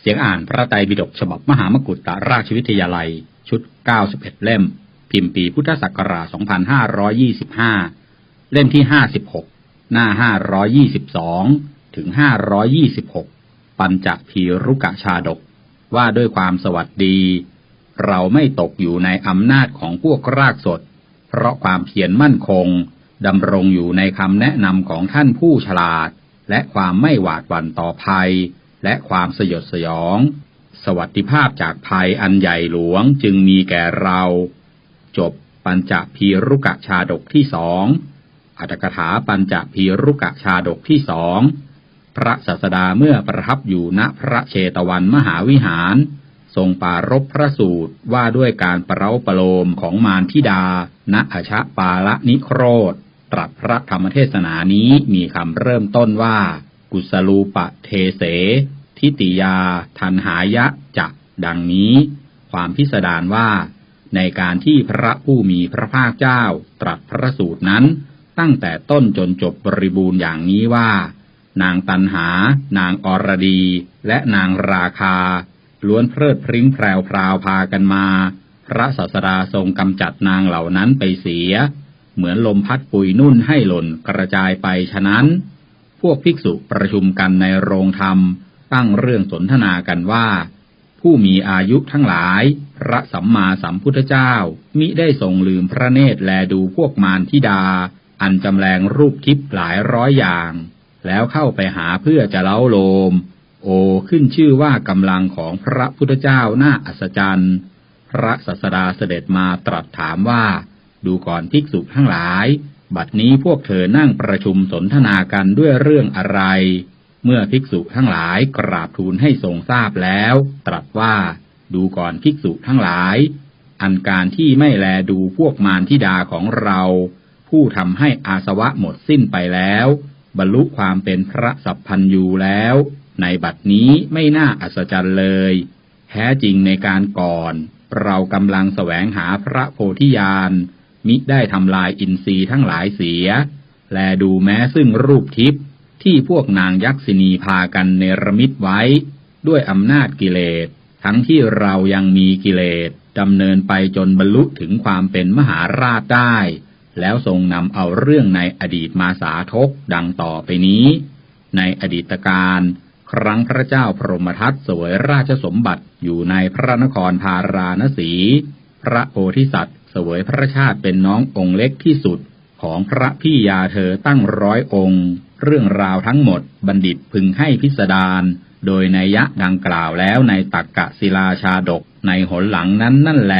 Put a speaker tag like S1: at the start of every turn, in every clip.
S1: เสียงอ่านพระไตรปิฎกฉบับมหามกุฏตราชวิทยาลัย ชุด 91 เล่ม พิมพ์ปีพุทธศักราช 2525 เล่มที่ 56 หน้า 522 ถึง 526 ปัญจพีรุกะชาดก ว่าด้วยความสวัสดี เราไม่ตกอยู่ในอำนาจของพวกรากสด เพราะความเพียรมั่นคงดำรงอยู่ในคำแนะนำของท่านผู้ฉลาด และความไม่หวาดหวั่นต่อภัย และความสยดสยอง สวัสดิภาพจากภัยอันใหญ่หลวงจึงมีแก่เรา จบปัญจพีรุกะชาดกที่สองอัตถกถาปัญจพีรุกะชาดกที่สองพระศาสดาเมื่อประทับอยู่ณพระเชตวันมหาวิหาร ทรงปารบพระสูตรว่าด้วยการประเร้าประโลมของมารทิดา ณอชะปาละนิโครธ ตรัสพระธรรมเทศนานี้มีคำเริ่มต้นว่า กุสลูปะเทเส ทิติยา ทันหายะจะดังนี้ ความพิสดารว่า ในการที่พระผู้มีพระภาคเจ้าตรัสพระสูตรนั้น ตั้งแต่ต้นจนจบบริบูรณ์อย่างนี้ว่า นางตันหา นางอรดี และนางราคา ล้วนเพลิดพริ้งแพรวพราวพากันมา พระศาสดาทรงกำจัดนางเหล่านั้นไปเสีย เหมือนลมพัดปุยนุ่นให้หล่นกระจายไปฉะนั้น พวกภิกษุประชุมกันในโรงธรรม ตั้งเรื่องสนทนากันว่า ผู้มีอายุทั้งหลาย พระสัมมาสัมพุทธเจ้า มิได้ทรงลืมพระเนตรแลดูพวกมารทิดา อันจำแรงรูปทิพย์หลายร้อยอย่าง แล้วเข้าไปหาเพื่อจะเล้าโลม โอขึ้นชื่อว่ากำลังของพระพุทธเจ้าน่าอัศจรรย์ พระศาสดาเสด็จมาตรัสถามว่า ดูก่อนภิกษุทั้งหลาย บัดนี้พวกเธอนั่งประชุมสนทนากันด้วยเรื่องอะไร เมื่อภิกษุทั้งหลายกราบทูลให้ทรงทราบแล้ว ตรัสว่าดูก่อนภิกษุทั้งหลาย อันการที่ไม่แลดูพวกมารทิดาของเรา ผู้ทำให้อาสวะหมดสิ้นไปแล้ว บรรลุความเป็นพระสัพพันยูแล้ว ในบัดนี้ไม่น่าอัศจรรย์เลย แท้จริงในการก่อน เรากำลังแสวงหาพระโพธิญาณ มิได้ทำลายอินทรีย์ทั้งหลายเสีย แลดูแม้ซึ่งรูปทิพย์ที่พวกนางยักษินีพากันเนรมิตไว้ ด้วยอำนาจกิเลส ทั้งที่เรายังมีกิเลสดำเนินไปจนบรรลุถึงความเป็นมหาราชได้ แล้วทรงนำเอาเรื่องในอดีตมาสาทกดังต่อไปนี้ ในอดีตการครั้งพระเจ้าพรหมทัตเสวยราชสมบัติอยู่ในพระนครพาราณสี พระโพธิสัตว์ เสวยพระชาติเป็นน้ององค์เล็กที่สุดของพระพี่ยาเธอตั้งร้อยองค์ เรื่องราวทั้งหมดบัณฑิตพึงให้พิสดารโดยในยะดังกล่าวแล้วในตักกะศิลาชาดกในหนหลังนั้นนั่นแล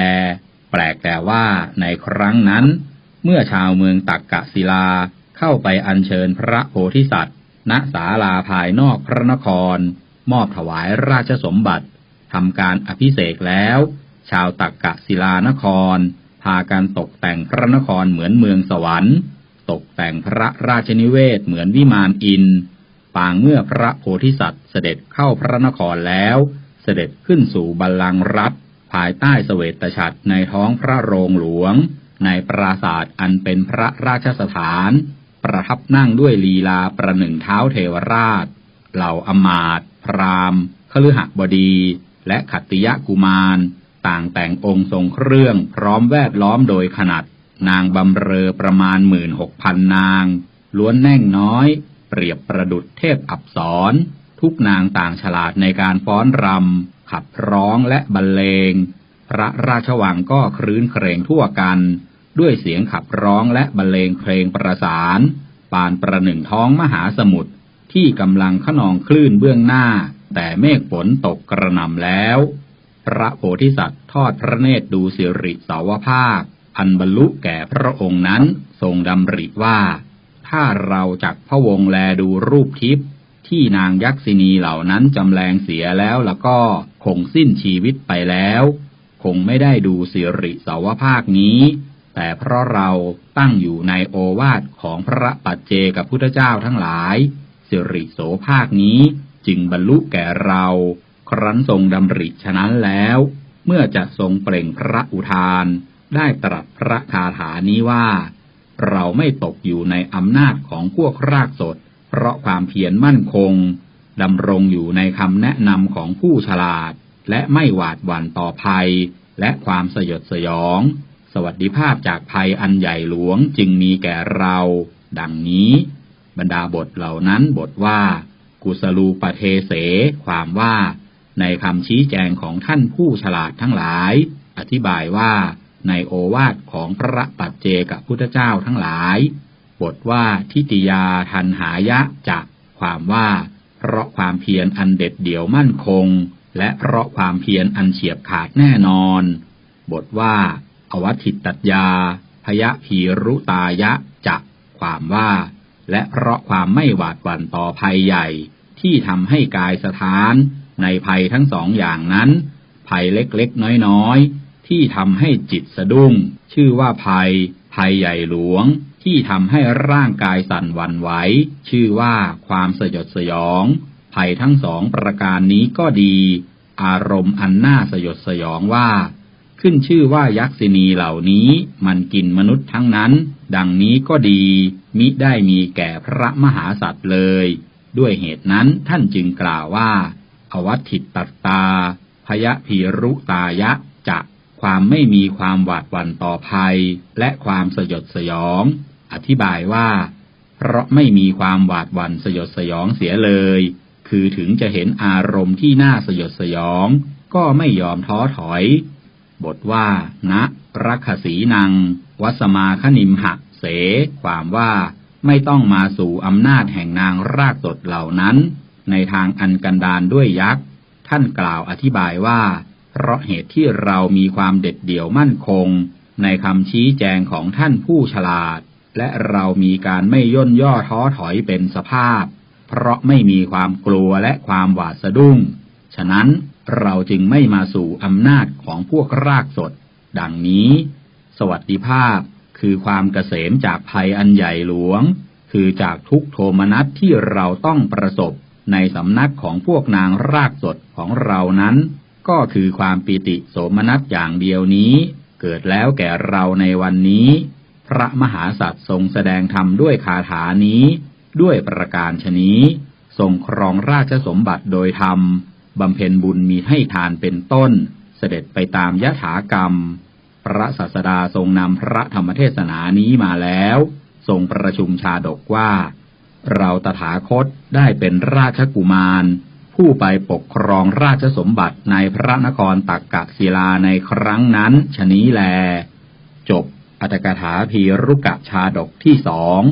S1: แปลกแต่ว่าในครั้งนั้น เมื่อชาวเมืองตักกะศิลาเข้าไปอัญเชิญพระโพธิสัตว์ ณศาลาภายนอกพระนคร มอบถวายราชสมบัติทำการอภิเษกแล้ว ชาวตักกะศิลานคร พากันตกแต่งพระนครเหมือนเมืองสวรรค์ ตกแต่งพระราชนิเวศเหมือนวิมานอิน ปางเมื่อพระโพธิสัตว์เสด็จเข้าพระนครแล้ว เสด็จขึ้นสู่บัลลังก์รัฐ ภายใต้เสวตฉัตรในท้องพระโรงหลวง ในปราศาสตร์อันเป็นพระราชสถาน ประทับนั่งด้วยลีลาประหนึ่งเท้าเทวราช เหล่าอมาตพรามคฤหบดี และขัตติยกุมาร ต่างแต่งองค์ทรงเครื่องพร้อมแวดล้อมโดยขนาด นางบำเรอประมาณหมื่นหกพันนาง ล้วนแน่งน้อย เปรียบประดุดเทพอับสรทุกนางต่างฉลาดในการฟ้อนรำ ขับร้องและบรรเลง พระราชวังก็ครื้นเครงทั่วกัน ด้วยเสียงขับร้องและบรรเลงเพลงประสาน ปานประหนึ่งท้องมหาสมุทรที่กำลังขนองคลื่นเบื้องหน้า แต่เมฆฝนตกกระหน่ำแล้ว ระโพธิสัตว์ทอดพระเนตรดูสิริสาวภาพ อันบรรลุแก่พระองค์นั้นทรงดำริว่า ถ้าเราจักพระวงแลดูรูปทิพย์ที่นางยักษินีเหล่านั้นจำแรงเสียแล้วแล้วก็คงสิ้นชีวิตไปแล้ว คงไม่ได้ดูสิริสาวภาคนี้ แต่เพราะเราตั้งอยู่ในโอวาทของพระปัจเจกับพุทธเจ้าทั้งหลาย สิริโสภาคนี้จึงบรรลุแก่เรา ครั้นทรงดำริฉะนั้นแล้ว เมื่อจะทรงเปล่งพระอุทาน ได้ตรัสพระคาถานี้ว่า เราไม่ตกอยู่ในอำนาจของพวกรากสด เพราะความเพียรมั่นคงดำรงอยู่ในคำแนะนำของผู้ฉลาด และไม่หวาดหวั่นต่อภัย และความสยดสยอง สวัสดิภาพจากภัยอันใหญ่หลวงจึงมีแก่เรา ดังนี้ บรรดาบทเหล่านั้นบทว่า กุสลูปเทเส ความว่า ในคำชี้แจงของท่านผู้ฉลาดทั้งหลาย อธิบายว่าในโอวาทของพระปัจเจกพุทธเจ้าทั้งหลาย บทว่าทิติยาทันหายะจะความว่า เพราะความเพียรอันเด็ดเดี่ยวมั่นคง และเพราะความเพียรอันเฉียบขาดแน่นอน บทว่า อวัติตัตยา พยะพีรุตายะจะความว่า และเพราะความไม่หวาดหวั่นต่อภัยใหญ่ ที่ทำให้กายสถาน ในภัยทั้งสองอย่างนั้น ภัยเล็กๆ น้อยๆ ที่ทำให้จิตสะดุ้ง ชื่อว่าภัย ภัยใหญ่หลวง ที่ทำให้ร่างกายสั่นหวั่นไหว ชื่อว่าความสยดสยอง ภัยทั้งสองประการนี้ก็ดี อารมณ์อันน่าสยดสยองว่า ขึ้นชื่อว่ายักษินีเหล่านี้มันกินมนุษย์ทั้งนั้น ดังนี้ก็ดี มิได้มีแก่พระมหาสัตว์เลย ด้วยเหตุนั้นท่านจึงกล่าวว่า อวัตถิตตัตตา พยะพีรุตายะจะความไม่มีความหวาดหวั่นต่อภัย และความสยดสยอง อธิบายว่า เพราะไม่มีความหวาดหวั่นสยดสยองเสียเลย คือถึงจะเห็นอารมณ์ที่น่าสยดสยอง ก็ไม่ยอมท้อถอย บทว่าณรักขสีนัง วัสมาคณิมหะเส ความว่าไม่ต้องมาสู่อำนาจแห่งนางรากตดเหล่านั้น ในทางอันกันดานด้วยยักษ์ ท่านกล่าวอธิบายว่า เพราะเหตุที่เรามีความเด็ดเดี่ยวมั่นคง ในคำชี้แจงของท่านผู้ฉลาด และเรามีการไม่ย่นย่อท้อถอยเป็นสภาพ เพราะไม่มีความกลัวและความหวาดสะดุ้ง ฉะนั้นเราจึงไม่มาสู่อำนาจของพวกรากสด ดังนี้ สวัสดิภาพคือความเกษมจากภัยอันใหญ่หลวง คือจากทุกโทมนัสที่เราต้องประสบ ในสำนักของพวกนางรากสดของเรานั้น ก็คือความปิติโสมนัสอย่างเดียวนี้ เกิดแล้วแก่เราในวันนี้ พระมหาสัตว์ทรงแสดงธรรมด้วยคาถานี้ ด้วยประการชนี้ ทรงครองราชสมบัติโดยธรรมบำเพ็ญบุญมีให้ทานเป็นต้น เสด็จไปตามยถากรรม พระศาสดาทรงนำพระธรรมเทศนานี้มาแล้ว ทรงประชุมชาดกว่า เราตถาคตได้เป็นราชกุมาร ผู้ไปปกครองราชสมบัติในพระนครตักกะศิลาในครั้งนั้นชนี้แล จบอัตกถาพีรุกะชาดกที่สอง